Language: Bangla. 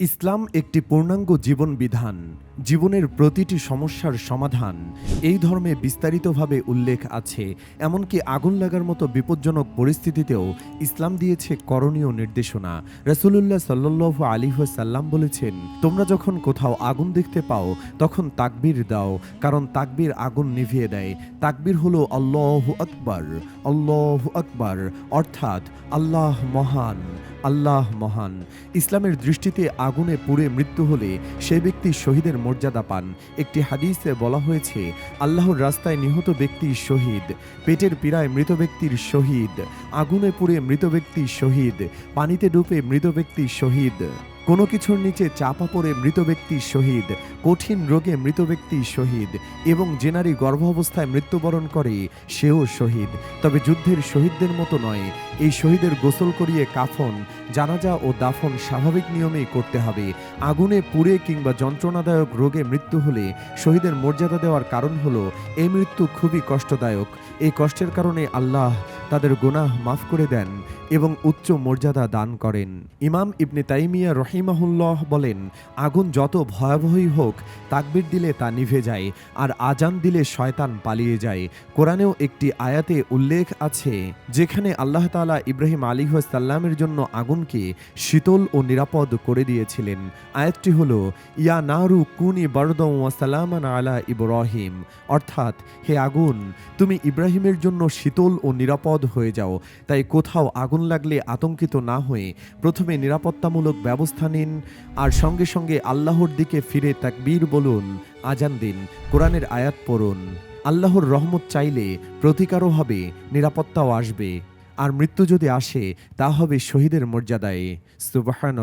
ইসলাম একটি পূর্ণাঙ্গ জীবন বিধান, জীবনের প্রতিটি সমস্যার সমাধান। এই ধর্মে বিস্তারিতভাবে উল্লেখ আছে, এমনকি আগুন লাগার মতো বিপজ্জনক পরিস্থিতিতেও ইসলাম দিয়েছে করণীয় নির্দেশনা। রসুল্লাহ সাল্লু সাল্লাম বলেছেন, তোমরা যখন কোথাও আগুন দেখতে পাও, তখন তাকবির দাও, কারণ তাকবির আগুন নিভিয়ে দেয়। তাকবির হলো আল্লাহ আকবর আল্লাহ আকবর, অর্থাৎ আল্লাহ মহান আল্লাহ মহান। ইসলামের দৃষ্টিতে আগুনে পুড়ে মৃত্যু হলে সে ব্যক্তি শহীদের মর্যাদা পান। একটি হাদিসে বলা হয়েছে, আল্লাহর রাস্তায় নিহত ব্যক্তি শহীদ, পেটের পীড়ায় মৃত ব্যক্তির শহীদ, আগুনে পুড়ে মৃত ব্যক্তি শহীদ, পানিতে ডুবে মৃত ব্যক্তি শহীদ। কোনো কিছুর নিচে চাপা পড়ে মৃত ব্যক্তি শহীদ, কঠিন রোগে মৃত ব্যক্তি শহীদ এবং যে নারী গর্ভাবস্থায় মৃত্যুবরণ করে, সেও শহীদ। তবে যুদ্ধের শহীদদের মতো নয়, এই শহীদের গোসল করিয়ে কাফন, জানাজা ও দাফন স্বাভাবিক নিয়মেই করতে হবে। আগুনে পুড়ে কিংবা যন্ত্রণাদায়ক রোগে মৃত্যু হলে শহীদের মর্যাদা দেওয়ার কারণ হলো, এই মৃত্যু খুবই কষ্টদায়ক। এই কষ্টের কারণে আল্লাহ তাদের গোনাহ মাফ করে দেন। এবং উচ্চ মর্যাদা দান করেন। ইমাম ইবনে তাইমিয়া রহিমাহুল্লাহ বলেন, আগুন যত ভয়াবহই হোক, তাকবির দিলে তা নিভে যায়, আর আজান দিলে শয়তান পালিয়ে যায়। কোরআনেও একটি আয়াতে উল্লেখ আছে, যেখানে আল্লাহ তাআলা ইব্রাহিম আলী সাল্লামের জন্য আগুনকে শীতল ও নিরাপদ করে দিয়েছিলেন। আয়াতটি হল, ইয়া নারু কুনি বরদম ওয়াসালামান আলা ইব্রাহিম। অর্থাৎ, হে আগুন, তুমি ইব্রাহিমের জন্য শীতল ও নিরাপদ হয়ে যাও, তাই কোথাও আগুন লাগলে আতঙ্কিত না হয়ে প্রথমে নিরাপত্তামূলক ব্যবস্থা নিন আর সঙ্গে সঙ্গে আল্লাহর দিকে ফিরে তাকবীর বলুন, আজান দিন, কোরআনের আয়াত পড়ুন। আল্লাহর রহমত চাইলে প্রতিকারও হবে, নিরাপত্তাও আসবে। আর মৃত্যু যদি আসে, তা হবে শহীদের মর্যাদায়। সুবাহান